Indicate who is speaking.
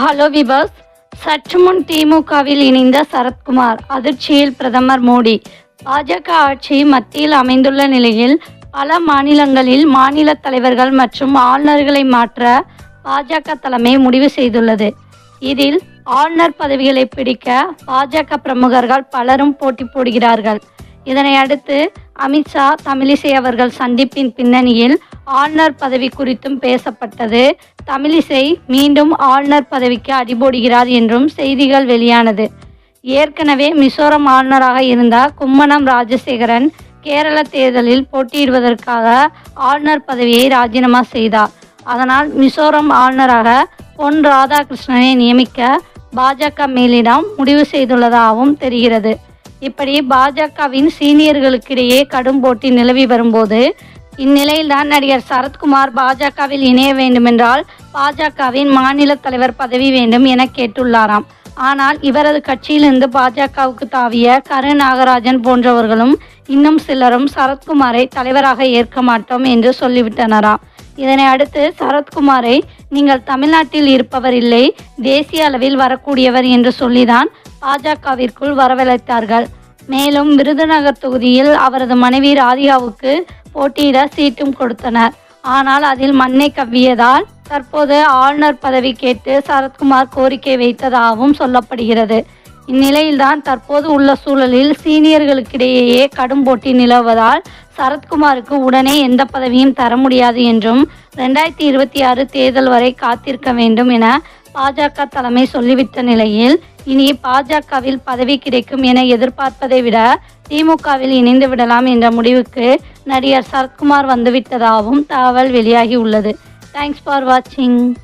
Speaker 1: Hello விபாஸ் சற்று முன் திமுகவில் இணைந்த சரத்குமார் அதிர்ச்சியில் பிரதமர் மோடி. பாஜக ஆட்சி மத்தியில் அமைந்துள்ள நிலையில் பல மாநிலங்களில் மாநில தலைவர்கள் மற்றும் ஆளுநர்களை மாற்ற பாஜக தலைமை முடிவு செய்துள்ளது. இதில் ஆளுநர் பதவிகளை பிடிக்க பாஜக பிரமுகர்கள் பலரும் போட்டி போடுகிறார்கள். இதனை அடுத்து அமித்ஷா தமிழிசை அவர்கள் சந்திப்பின் பின்னணியில் ஆளுநர் பதவி குறித்தும் பேசப்பட்டது. தமிழிசை மீண்டும் ஆளுநர் பதவிக்கு அடிபோடுகிறார் என்றும் செய்திகள் வெளியானது. ஏற்கனவே மிசோரம் ஆளுநராக இருந்த கும்மனம் ராஜசேகரன் கேரள தேர்தலில் போட்டியிடுவதற்காக ஆளுநர் பதவியை ராஜினாமா செய்தார். அதனால் மிசோரம் ஆளுநராக பொன் ராதாகிருஷ்ணனை நியமிக்க பாஜக மேலிடம் முடிவு செய்துள்ளதாகவும் தெரிகிறது. இப்படி பாஜகவின் சீனியர்களுக்கிடையே கடும் போட்டி நிலவி வரும்போது இந்நிலையில்தான் நடிகர் சரத்குமார் பாஜகவில் இணைய வேண்டுமென்றால் பாஜகவின் மாநில தலைவர் பதவி வேண்டும் என கேட்டுள்ளாராம். ஆனால் இவரது கட்சியிலிருந்து பாஜகவுக்கு தாவிய கரு நாகராஜன் போன்றவர்களும் இன்னும் சிலரும் சரத்குமாரை தலைவராக ஏற்க மாட்டோம் என்று சொல்லிவிட்டனராம் இதனை அடுத்து சரத்குமாரை நீங்கள் தமிழ்நாட்டில் இருப்பவர் இல்லை தேசிய அளவில் வரக்கூடியவர் என்று சொல்லிதான் பாஜகவிற்குள் வரவழைத்தார்கள். மேலும் விருதுநகர் தொகுதியில் அவரது மனைவி ராதிகாவுக்கு போட்டியிட சீட்டும் கொடுத்தனர். ஆனால் அதில் மண்ணை கவ்வியதால் தற்போது ஆளுநர் பதவி கேட்டு சரத்குமார் கோரிக்கை வைத்ததாகவும் சொல்லப்படுகிறது. இந்நிலையில்தான் தற்போது உள்ள சூழலில் சீனியர்களுக்கிடையே கடும் போட்டி நிலவுவதால் சரத்குமாருக்கு உடனே எந்த பதவியும் தர முடியாது என்றும் ரெண்டாயிரத்தி இருபத்தி ஆறு தேர்தல் வரை காத்திருக்க வேண்டும் என பாஜக தலைமை சொல்லிவிட்ட நிலையில் இனி பாஜகவில் பதவி கிடைக்கும் என எதிர்பார்ப்பதை விட திமுகவில் இணைந்து விடலாம் என்ற முடிவுக்கு நடிகர் சரத்குமார் வந்துவிட்டதாகவும் தகவல் வெளியாகி உள்ளது. தேங்க்ஸ் ஃபார் வாட்சிங்